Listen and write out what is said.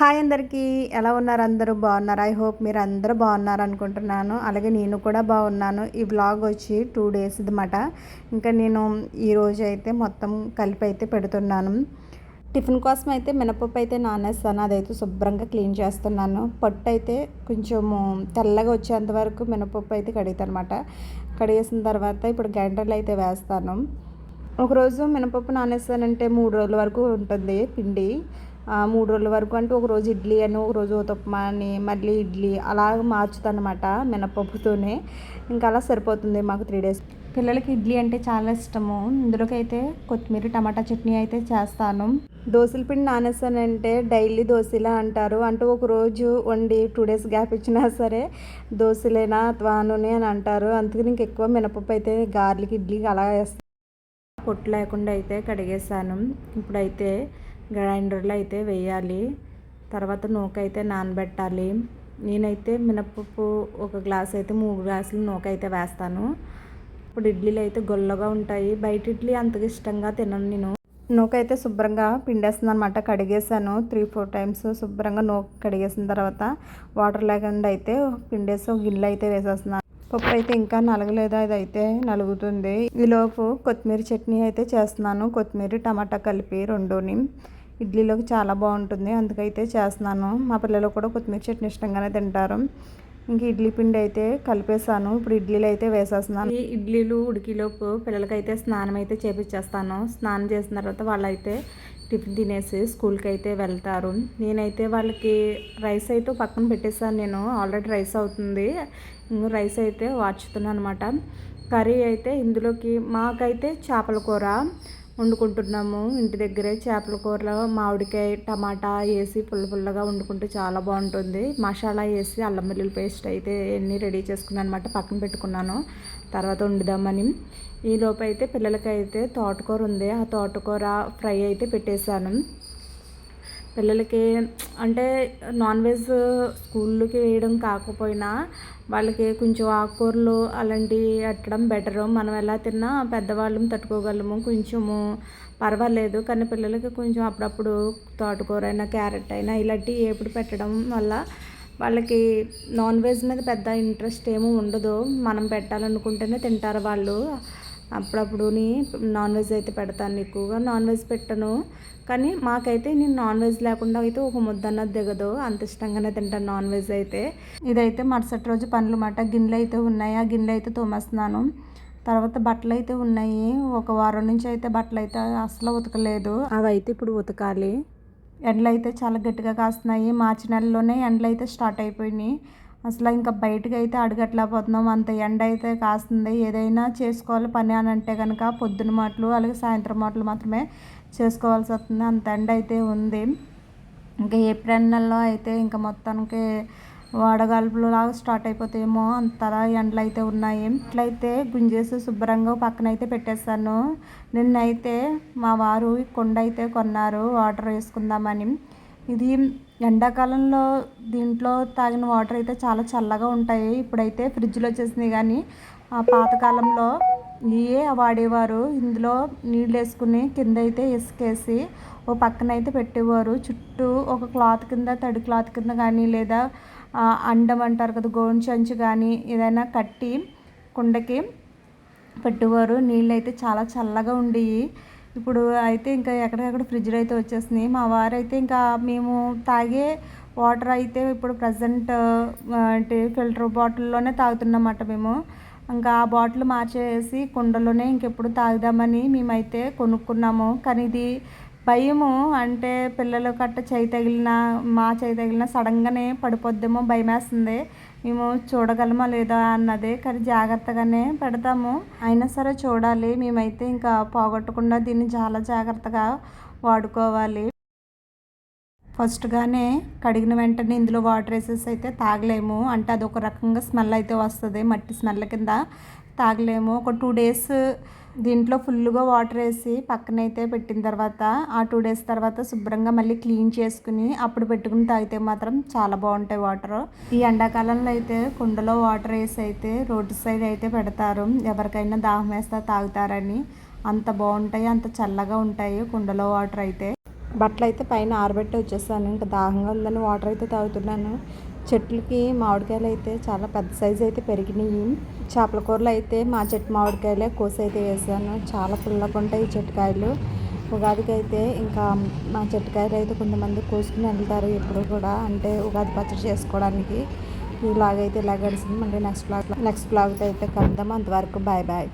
Hi అందరికీ. ఎలా ఉన్నారు? అందరూ బాగున్నారు? ఐ హోప్ మీరు అందరూ బాగున్నారు అనుకుంటున్నాను. అలాగే నేను కూడా బాగున్నాను. ఈ బ్లాగ్ వచ్చి టూ డేస్ అనమాట ఇంకా నేను ఈరోజు అయితే మొత్తం కలిపి అయితే పెడుతున్నాను. టిఫిన్ కోసం అయితే మినపప్పు అయితే నానేస్తాను. అదైతే శుభ్రంగా క్లీన్ చేస్తున్నాను. పొట్టు అయితే కొంచెము తెల్లగా వచ్చేంత వరకు మినపప్పు అయితే కడుగుతాను అనమాట కడిగేసిన తర్వాత ఇప్పుడు గ్రైండర్లు అయితే వేస్తాను. ఒకరోజు మినపప్పు నానేస్తానంటే మూడు రోజుల వరకు ఉంటుంది పిండి. మూడు రోజుల వరకు అంటే ఒక రోజు ఇడ్లీ అని ఒక రోజు ఉతప్మా అని మళ్ళీ ఇడ్లీ అలా మార్చుతానమాట మినపప్పుతోనే. ఇంకా అలా సరిపోతుంది మాకు త్రీ డేస్ పిల్లలకి ఇడ్లీ అంటే చాలా ఇష్టము. ఇందులోకి అయితే కొత్తిమీర టమాటా చట్నీ అయితే చేస్తాను. దోశల పిండి నానేస్తానంటే డైలీ దోశలా అంటారు. అంటే ఒక రోజు వండి టూ డేస్ గ్యాప్ ఇచ్చినా సరే దోశలేనా అథవా అని అంటారు. అందుకని ఇంక ఎక్కువ మినపప్పు అయితే గార్లిక్ ఇడ్లీకి అలా వేస్తాను పొట్టు లేకుండా అయితే కడిగేసాను. ఇప్పుడైతే గ్రైండర్లో అయితే వేయాలి. తర్వాత నూక అయితే నానబెట్టాలి. నేనైతే మినపప్పు ఒక గ్లాస్ అయితే మూడు గ్లాసులు నూక అయితే వేస్తాను. ఇప్పుడు ఇడ్లీలు అయితే గొల్లగా ఉంటాయి. బయట ఇడ్లీ అంతగా ఇష్టంగా తినను నేను. నూక అయితే శుభ్రంగా పిండేస్తుంది అనమాట కడిగేసాను త్రీ ఫోర్ టైమ్స్ శుభ్రంగా నూక కడిగేసిన తర్వాత వాటర్ లేకుండా అయితే పిండేసి గిన్నెలు అయితే వేసేస్తున్నాను. పప్పు అయితే ఇంకా నలగలేదు. అది అయితే నలుగుతుంది. ఈలోపు కొత్తిమీర చట్నీ అయితే చేస్తున్నాను. కొత్తిమీర టమాటా కలిపి రెండుని. ఇడ్లీలోకి చాలా బాగుంటుంది. అందుకైతే చేస్తున్నాను. మా పిల్లలు కూడా కొత్తిమీర చట్నీ ఇష్టంగానే తింటారు. ఇంక ఇడ్లీ పిండి అయితే కలిపేసాను ఇప్పుడు ఇడ్లీలు అయితే వేసేస్తున్నాను. ఈ ఇడ్లీలు ఉడికిలోపు పిల్లలకైతే స్నానం అయితే చేపించేస్తాను స్నానం చేసిన తర్వాత వాళ్ళైతే టిఫిన్ తినేసి స్కూల్కి అయితే వెళ్తారు. నేనైతే వాళ్ళకి రైస్ అయితే పక్కన పెట్టేసాను నేను ఆల్రెడీ రైస్ అవుతుంది. రైస్ అయితే వాచుతున్నాను అనమాట కర్రీ అయితే ఇందులోకి మాకైతే చేపల కూర వండుకుంటున్నాము. ఇంటి దగ్గరే చేపల కూరలో మామిడికాయ టమాటా వేసి పుల్ల పుల్లగా వండుకుంటే చాలా బాగుంటుంది. మసాలా వేసి అల్లం వెల్లుల్లి పేస్ట్ అయితే అన్నీ రెడీ చేసుకున్నాను అనమాట పక్కన పెట్టుకున్నాను. తర్వాత వండుదామని. ఈ అయితే పిల్లలకైతే తోటకూర ఉంది. ఆ తోటకూర ఫ్రై అయితే పెట్టేశాను. పిల్లలకి అంటే నాన్ వెజ్ స్కూళ్ళకి వేయడం కాకపోయినా వాళ్ళకి కొంచెం ఆకుకూరలు అలాంటివి పెట్టడం బెటరు. మనం ఎలా తిన్నా పెద్దవాళ్ళం తట్టుకోగలము కొంచెము పర్వాలేదు. కానీ పిల్లలకి కొంచెం అప్పుడప్పుడు తోటకూర అయినా క్యారెట్ అయినా ఇలాంటివి ఎప్పుడు పెట్టడం వల్ల వాళ్ళకి నాన్ వెజ్ మీద పెద్ద ఇంట్రెస్ట్ ఏమీ ఉండదు. మనం పెట్టాలనుకుంటేనే తింటారు వాళ్ళు. అప్పుడప్పుడు నాన్ వెజ్ అయితే పెడతాను ఎక్కువగా. నాన్ వెజ్ పెట్టను. కానీ మాకైతే నేను నాన్ వెజ్ లేకుండా అయితే ఒక ముద్ద అన్నది దిగదు. అంత ఇష్టంగానే తింటాను నాన్ వెజ్ అయితే. ఇదైతే మరుసటి రోజు పనులు మాట. గిన్నెలు అయితే ఉన్నాయి. ఆ గిన్నెలు అయితే తోమేస్తున్నాను. తర్వాత బట్టలు అయితే ఉన్నాయి. ఒక వారం నుంచి అయితే బట్టలు అయితే అసలు ఉతకలేదు. అవి అయితే ఇప్పుడు ఉతకాలి. ఎండలు అయితే చాలా గట్టిగా కాస్తున్నాయి. మార్చి నెలలోనే ఎండలు అయితే స్టార్ట్ అయిపోయినాయి. అసలు ఇంకా బయటకు అయితే అడగట్లేకపోతున్నాం అంత ఎండ అయితే కాస్తుంది. ఏదైనా చేసుకోవాలి పని అని అంటే కనుక పొద్దున మాటలు అలాగే సాయంత్రం మాటలు మాత్రమే చేసుకోవాల్సి వస్తుంది. అంత ఎండ అయితే ఉంది. ఇంకా ఏప్రిల్ నెలలో అయితే ఇంకా మొత్తానికి వడగాల్పులు లాగా స్టార్ట్ అయిపోతాయేమో. అంతలా ఎండలు అయితే ఉన్నాయి. ఇట్లయితే గుంజేసి శుభ్రంగా పక్కన అయితే పెట్టేస్తాను నిన్నైతే మా వారు కొండ అయితే కొన్నారు. వాటర్ వేసుకుందామని. ఇది ఎండాకాలంలో దీంట్లో తాగిన వాటర్ అయితే చాలా చల్లగా ఉంటాయి. ఇప్పుడైతే ఫ్రిడ్జ్లో వచ్చేసినాయి కానీ ఆ పాతకాలంలో ఇవే వాడేవారు. ఇందులో నీళ్ళు వేసుకుని కింద అయితే ఇసుకేసి ఓ పక్కన అయితే పెట్టేవారు. చుట్టూ ఒక క్లాత్ కింద తడి క్లాత్ కింద కానీ లేదా అండం అంటారు కదా గోను సంచి కానీ ఏదైనా కట్టి కుండకి పెట్టేవారు. నీళ్ళు అయితే చాలా చల్లగా ఉండేవి ఇప్పుడు అయితే ఇంకా ఎక్కడికక్కడ ఫ్రిడ్జ్లో అయితే వచ్చేస్తున్నాయి. మా వారు అయితే ఇంకా మేము తాగే వాటర్ అయితే ఇప్పుడు ప్రజెంట్ అంటే ఫిల్టర్ బాటిల్లోనే తాగుతున్నమాట మేము. ఇంకా ఆ బాటిల్ మార్చేసి కుండలోనే ఇంకెప్పుడు తాగుదామని మేమైతే కొనుక్కున్నాము. కానీ ఇది భయము. అంటే పిల్లలు కట్ట చేయి తగిలిన మా చేయి తగిలిన సడన్గానే పడిపోద్దేమో భయం వేస్తుంది మేము చూడగలమా లేదా అన్నదే కానీ జాగ్రత్తగానే పెడతాము. అయినా సరే చూడాలి. మేమైతే ఇంకా పోగొట్టకుండా దీన్ని చాలా జాగ్రత్తగా వాడుకోవాలి. ఫస్ట్గానే కడిగిన వెంటనే ఇందులో వాటర్ వేసేసి అయితే తాగలేము. అంటే అది ఒక రకంగా స్మెల్ అయితే వస్తుంది మట్టి స్మెల్ కింద. తాగలేము. ఒక టూ డేస్ దీంట్లో ఫుల్గా వాటర్ వేసి పక్కనైతే పెట్టిన తర్వాత ఆ టూ డేస్ తర్వాత శుభ్రంగా మళ్ళీ క్లీన్ చేసుకుని అప్పుడు పెట్టుకుని తాగితే మాత్రం చాలా బాగుంటాయి వాటర్. ఈ ఎండాకాలంలో అయితే కుండలో వాటర్ వేసి అయితే రోడ్డు సైడ్ అయితే పెడతారు. ఎవరికైనా దాహం వేస్తే తాగుతారని. అంత బాగుంటాయి అంత చల్లగా ఉంటాయి కుండలో వాటర్ అయితే. బట్టలు అయితే పైన ఆరబెట్టి వచ్చేసాను. ఇంకా దాహంగా ఉందని వాటర్ అయితే తాగుతున్నాను. చెట్లకి మామిడికాయలు అయితే చాలా పెద్ద సైజు అయితే పెరిగినాయి. చేపల కూరలు అయితే మా చెట్టు మామిడికాయలే కోసి అయితే వేసాను. చాలా పుల్లగా ఉంటాయి ఈ చెట్టుకాయలు. ఉగాదికి అయితే ఇంకా మా చెట్టుకాయలు అయితే కొంతమంది కోసుకుని వెళ్తారు ఎప్పుడు కూడా. అంటే ఉగాది పచ్చడి చేసుకోవడానికి. ఇలాగైతే ఇలా గడిచింది మళ్ళీ నెక్స్ట్ బ్లాగ్ నెక్స్ట్ బ్లాగ్తో అయితే కలుద్దాం. అంతవరకు బాయ్ బాయ్